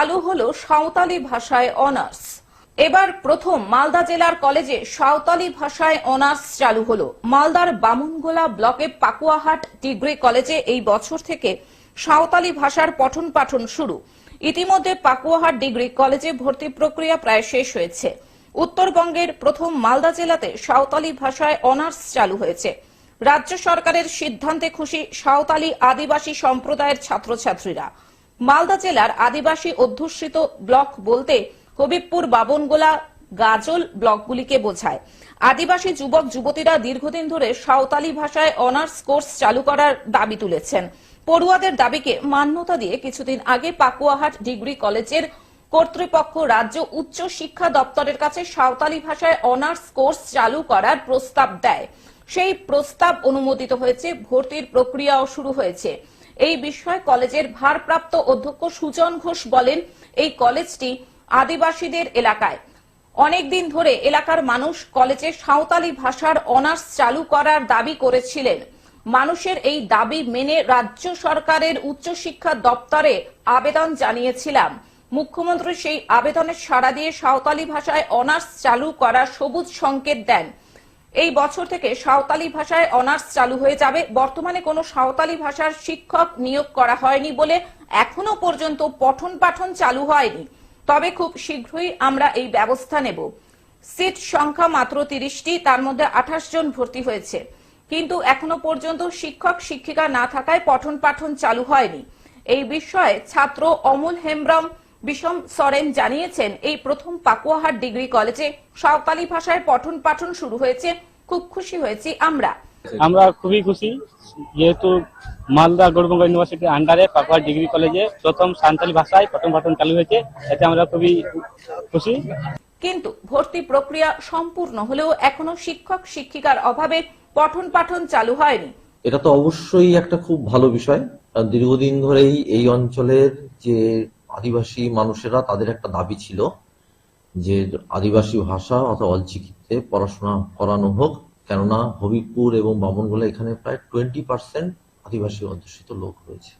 চালু হলো সাঁওতালি ভাষায় অনার্স। এবার প্রথম মালদা জেলার কলেজে সাঁওতালি ভাষায় অনার্স চালু হলো। মালদার বামুনগোলা ব্লকে পাকুয়াহাট ডিগ্রি কলেজে এই বছর থেকে সাঁওতালি ভাষার পঠন পাঠন শুরু। ইতিমধ্যে পাকুয়াহাট ডিগ্রি কলেজে ভর্তি প্রক্রিয়া প্রায় শেষ হয়েছে। উত্তরবঙ্গের প্রথম মালদা জেলাতে সাঁওতালি ভাষায় অনার্স চালু হয়েছে। রাজ্য সরকারের সিদ্ধান্তে খুশি সাঁওতালি আদিবাসী সম্প্রদায়ের ছাত্রছাত্রীরা। মালদা জেলার আদিবাসী অধ্যুষিত ব্লক বলতে হবিবপুর বাবনগোলা গাজল ব্লকগুলিকে বোঝায়। আদিবাসী যুবক, যুবতীরা দীর্ঘদিন ধরে সাঁওতালি ভাষায় অনার্স কোর্স চালু করার দাবি তুলেছেন। পড়ুয়াদের দাবিকে মান্যতা দিয়ে কিছুদিন আগে পাকুয়াহাট ডিগ্রি কলেজের কর্তৃপক্ষ রাজ্য উচ্চ শিক্ষা দপ্তরের কাছে সাঁওতালি ভাষায় অনার্স কোর্স চালু করার প্রস্তাব দেয়। সেই প্রস্তাব অনুমোদিত হয়েছে, ভর্তির প্রক্রিয়াও শুরু হয়েছে। এই বিষয়ে কলেজের ভারপ্রাপ্ত অধ্যক্ষ সুজন ঘোষ বলেন, এই কলেজটি আদিবাসীদের এলাকায়। অনেকদিন ধরে এলাকার মানুষ কলেজে সাঁওতালি ভাষার অনার্স চালু করার দাবি করেছিলেন। মানুষের এই দাবি মেনে রাজ্য সরকারের উচ্চশিক্ষা দপ্তরে আবেদন জানিয়েছিলাম। মুখ্যমন্ত্রী সেই আবেদনের সাড়া দিয়ে সাঁওতালি ভাষায় অনার্স চালু করার সবুজ সংকেত দেন। এই বছর থেকে সাঁওতালি ভাষায় অনার্স চালু হয়ে যাবে। বর্তমানে কোনো সাঁওতালি ভাষার শিক্ষক নিয়োগ করা হয়নি বলে এখনও পর্যন্ত পঠন পাঠন চালু হয়নি। তবে খুব শীঘ্রই আমরা এই ব্যবস্থা নেব। সিট সংখ্যা মাত্র তিরিশটি, তার মধ্যে আঠাশ জন ভর্তি হয়েছে। কিন্তু এখনও পর্যন্ত শিক্ষক, শিক্ষিকা না থাকায় পঠন পাঠন চালু হয়নি। এই বিষয়ে ছাত্র অমল হেমব্রম বিষম সরেন জানিয়েছেন এই প্রথম পাকুয়াহাট ডিগ্রি কলেজে সাঁওতালি ভাষায় পঠন পাঠন শুরু হয়েছে। খুব খুশি হয়েছি আমরা। আমরা খুবই খুশি যেহেতু মালদা গৌরবঙ্গ ইউনিভার্সিটির আন্ডারে পাকুয়া ডিগ্রি কলেজে প্রথম সান্তালি ভাষায় পঠন পাঠন চালু হয়েছে এতে আমরা খুবই খুশি। কিন্তু ভর্তি প্রক্রিয়া সম্পূর্ণ হলেও এখনও শিক্ষক শিক্ষিকার অভাবে পঠন পাঠন চালু হয়নি। এটা তো অবশ্যই একটা খুব ভালো বিষয় কারণ দীর্ঘদিন ধরেই এই অঞ্চলের যে আদিবাসী মানুষেরা তাদের একটা দাবি ছিল যে আদিবাসী ভাষা অথবা অলচিকিতে পড়াশোনা করানো হোক, কেননা হবিবপুর এবং বামনগোলা এখানে প্রায় টোয়েন্টি পার্সেন্ট আদিবাসী অধ্যুষিত লোক রয়েছে।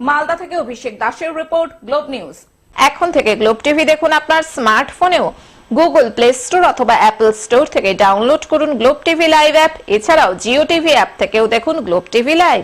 মালদা থেকে অভিষেক দাসের রিপোর্ট, গ্লোব নিউজ। এখন থেকে গ্লোব টিভি দেখুন আপনার স্মার্টফোনেও। গুগল প্লে স্টোর অথবা অ্যাপল স্টোর থেকে ডাউনলোড করুন গ্লোব টিভি লাইভ অ্যাপ। এছাড়াও জিও টিভি অ্যাপ থেকেও দেখুন গ্লোব টিভি লাইভ।